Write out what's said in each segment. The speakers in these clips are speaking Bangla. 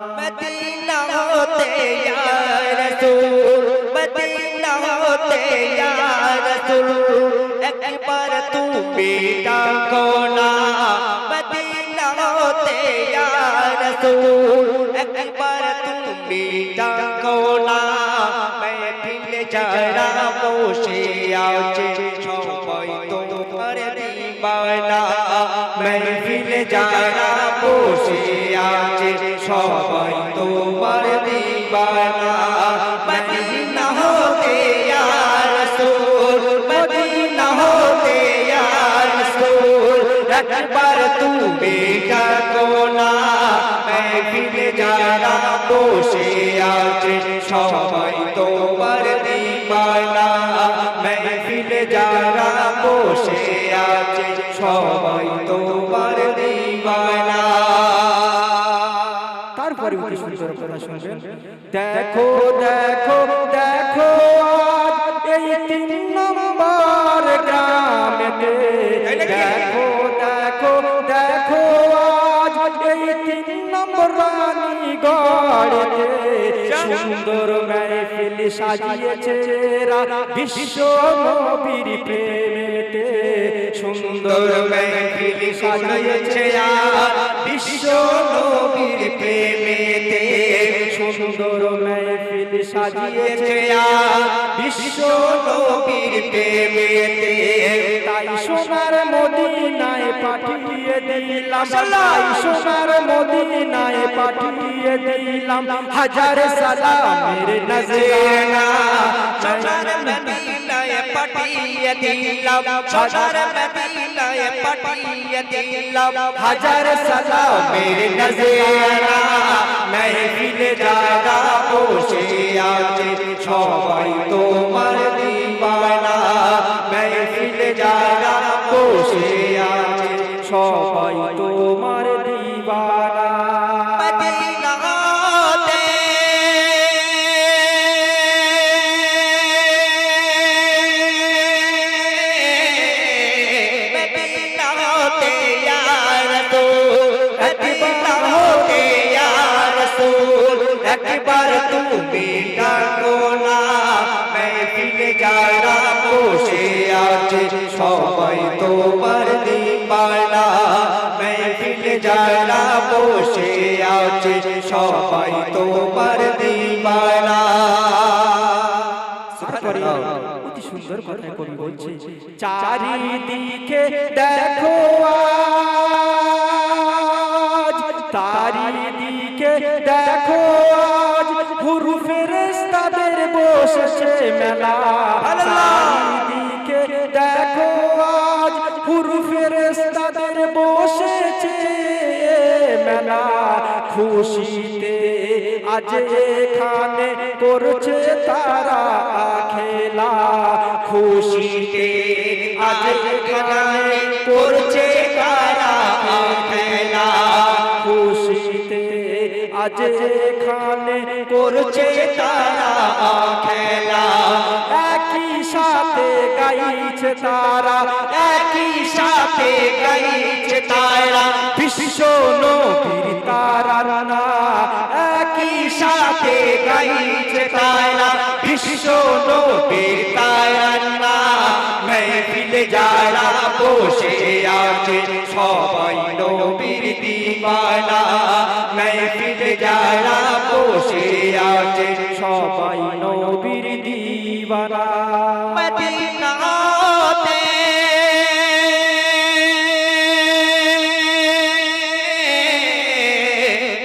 مدینہ ہوتے یا رسول مدینہ ہوتے یا رسول ایک بار تو بیٹا کونا বসে আছে, সবাই তোমার দিবানা। না ফিরে যারা বসে আছে, সবাই তোমার দিবানা। ফিরে যারা বসে সুন্দর করে শুনবেন দেখো দেখো দেখো এই তিন নম্বর গ্রামেতে। দেখো দেখো দেখো আজ এই তিন নম্বর রানী গড়েতে সুন্দর মেহফিল সাজিয়েছে বিশ্ব নবীর প্রেমেতে। সুন্দর মেহফিল সাজিয়েছে বিশ্ব নবীর প্রেম সুন্দর মেহফিল সাজিয়েছে বিশ্ব নবীর প্রেমেতে। তাই সোনার মদিনায় পাঠিয়ে দিলাম। তাই সোনার মদিনায় পাঠিয়ে দিলাম। হাজার সালামের নজরানা সোনার মদিনায় পাঠিয়ে দিলাম সদর মদিনায় পাঠিয়ে দিলাম হাজার সালাম মেরে নজেরা মহফিল জাগা বসে আছে। সবাই তোমার দিবানা, মহফিল জাগা বসে আছে। সবাই তোমার যারা বসে আছে, সবাই তোমার দিপানা মেহফিল যারা বসে আছে, সবাই তোমার দিপানা অতি সুন্দর কথা কবি বলছে, চারিদিকে দেখো তারিদিকে চারিদিকে দেখো আজ হুরু ফেরেশতাদের বসেছে মেলা। চারিদিকে দেখো আজ হুরু ফেরেশতাদের বসেছে মেলা। খুশিতে আজ এখানে করছে তারা খেলা। খুশিতে আজ এখানে যেখানে করছে তারা খেলা। একই সাথে গাইছে তারা, একই সাথে গাইছে তারা। বিশ্ব নবীর তারা না একই সাথে গাইছে তারা। বিশ্ব নবীর তারা না মেহফিলে যারা বসে আছে, সবাই লোক দীপালা মেহফিল যারা বসে আছে সবাই নবীর দিবালা মদিনাতে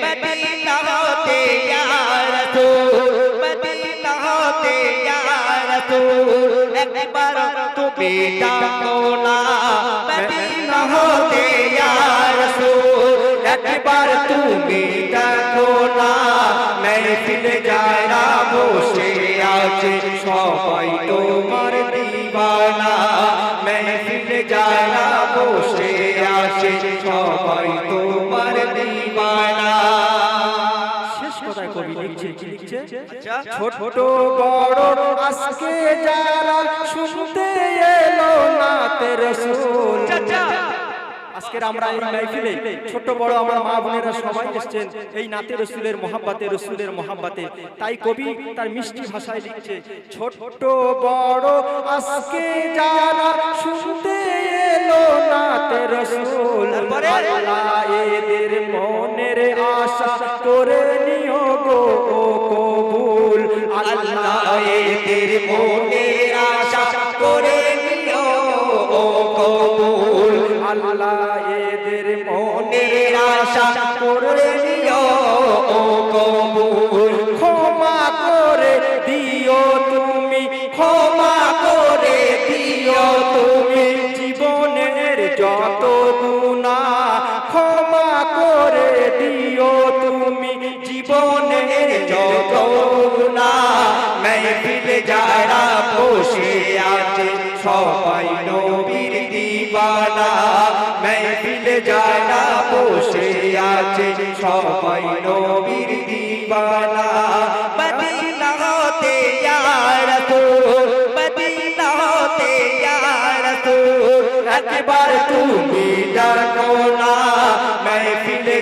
মদিনাতে ইয়া রাসূল মদিনাতে ইয়া রাসূল একবার তুমি ডাকো না মদিনা হতে ইয়া রাসূল একবার তুমি দেখো না মেহফিলে যারা বসে আছে সবাই তোমার দিবানা। মেহফিলে যারা বসে আছে সবাই তোমার দিবানা। আচ্ছা, ছোট বড় আজকে যারা শুনতে এলো না তেরো আজকের আমরা এই মাহফিলে ছোট বড় আমরা মা বোনেরা সবাই এসেছেন এই নাতে রসুলের মহাব্বাতে রসুলের মহাব্বাতে। তাই কবি তার মিষ্টি ভাষায় লিখছে ছোট বড় আজকে যারা শুনতে এলো নাতে রসুল এদের মনের আশা করে নিও গো কবুল। আল্লাহ এদের মনে করে নিও ও কবুল। ক্ষমা করে দিও তুমি, ক্ষমা করে দিও তুমি। জীবনের যত গুণা, ক্ষমা করে দিও তুমি। জীবনের যত গুণা, মেহফিলে যারা বসে আছে, সবাই নবীর দিবানা। মেহফিলে যারা বসে আছে সবাই নবীর দিবানা। মদিনা হতে ইয়া রাসূল মদিনা হতে ইয়া রাসূল। একবার তুমি ডাকো না, মেহফিলে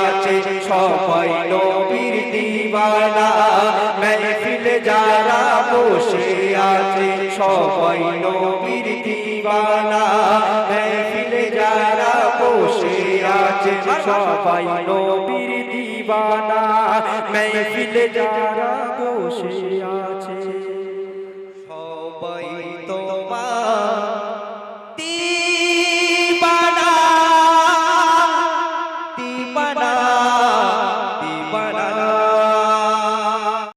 আছে সবাই নবীর দিবানা। মেহফিলে যারা বসে আছে সবাই নবীর দিবানা। আছে সবাই নবীর দিবানা। মেহফিলে যারা বসে আছে সবাই